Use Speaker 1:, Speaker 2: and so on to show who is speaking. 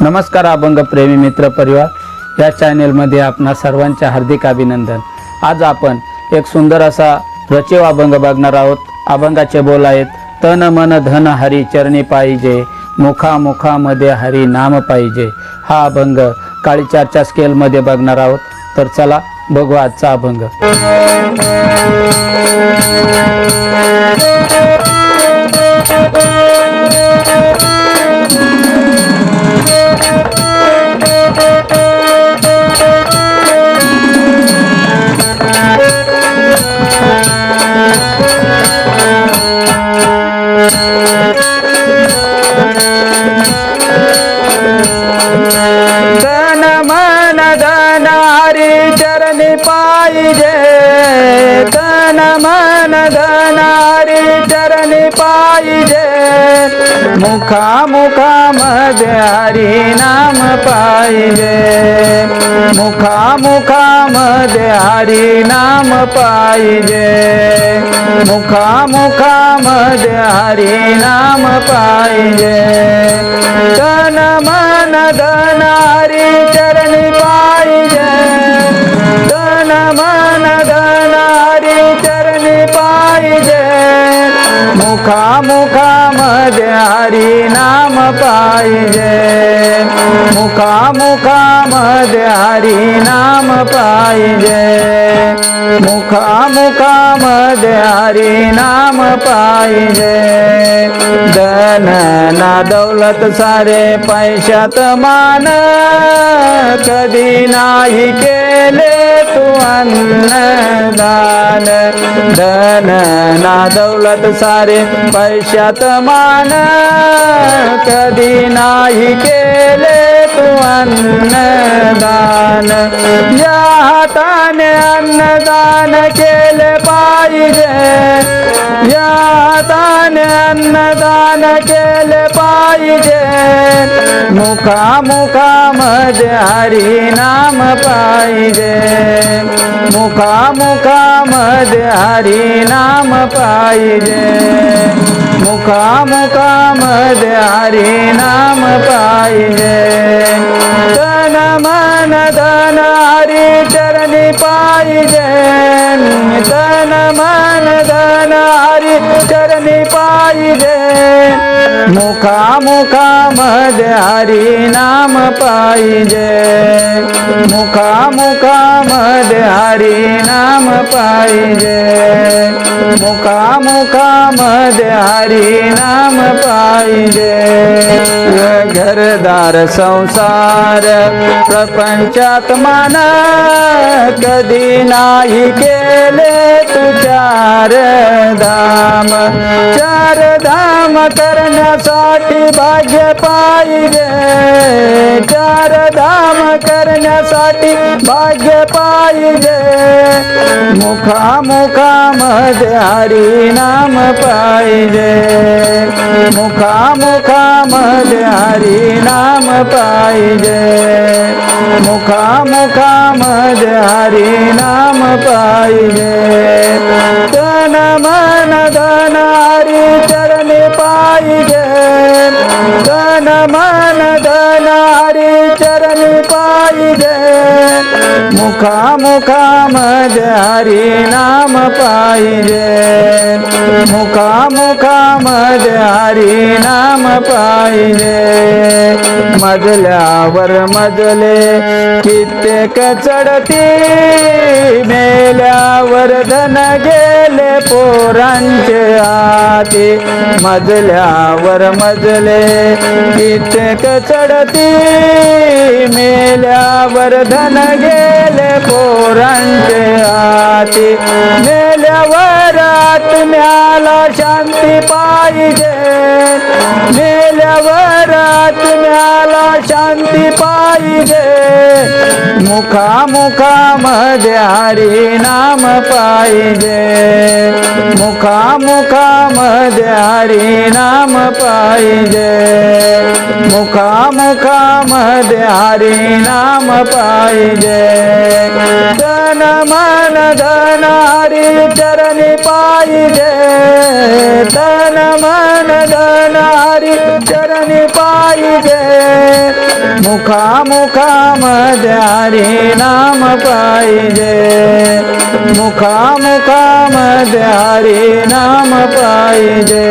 Speaker 1: नमस्कार अभंग प्रेमी मित्र परिवार. या चॅनेलमध्ये आपणा सर्वांचे हार्दिक अभिनंदन. आज आपण एक सुंदर असा रचिव अभंग बघणार आहोत. अभंगाचे बोल आहेत तन मन धन हरी चरणी पाहिजे मुखा मुखामध्ये हरी नाम पाहिजे. हा अभंग काळीचारच्या स्केलमध्ये बघणार आहोत. तर चला बघू आजचा अभंग. पाहिजे. धन मन धनारी चरणी पाहिजे मुखा मुखा मध्ये हरी नाम पाहिजे. मुखा मुखा मध्ये हरी नाम पाहिजे. मुखा मुखा मध्ये हरी नाम पाहिजे धन मन धनारी चरणी पाहिजे. मन धन चरणी पाहिजे। मुखा मुखा मध्ये हरी नाम पाहिजे। मुखा मुखा मध्ये हरी नाम पाहिजे। मुखा मुखा मध्ये हरी नाम पाहिजे। धन ना दौलत सारे पैशात मान कधी नाही केले तू अन्नदान. धन ना दौलत सारे पैशात मान. कधी नाही केले तू अन्नदान. या हाताने अन्नदान केले पाहिजे. या हाताने अन्नदान केले पाहिजे. मुखा मुखा मध्ये हरी नाम पाहिजे मुखा मुखा मध्ये हरी नाम पाहिजे मुखा मुखा मध्ये हरी नाम पाहिजे धन मुखा मुखा मध्ये हरी नाम पाहिजे मुखा मुखा मध्ये हरी नाम पाहिजे मुखा मुखा मध्ये हरी नाम पाहिजे. घरदार संसार प्रपंचात मान कधी नाही केले तू चार धाम. चार धाम करण्यासाठी भाग्य पाहिजे. चार धाम करण्यासाठी भाग्य पाहिजे मुखा मुखा मध्ये हरी नाम पाहिजे मुखा मुखा मध्ये हरी नाम पाहिजे मुखा मुखा मध्ये हरी नाम पाहिजे पाहिजे. मुखा मुखा मध्ये हरी नाम पाहिजे. मुखा मुखा मध्ये हरी नाम पाहिजे. मजल्यावर मजले कित्येक चढती मेल्यावर धन गेले पोरांचे हाती मजल्यावर मजले. कित्येक चढती मेल्यावर धन गेले पोरांचे हाती. मेल्यावर आत्म्याला शांती पाहिजे. मेल्यावर आत्म्याला शांती पाहिजे. मुखा मुखा हरी नाम पाहिजे. मुखा मुखा मध्ये हरी नाम पाहिजे. मुखा मुखा मध्ये हरी नाम पाहिजे. धन मन धन हरी चरणी पाहिजे. धन मन धन हरी चरणी
Speaker 2: મુખા મુખા મધારી નામ પાઈજે મુખા મુખા મધારી નામ પાઈજે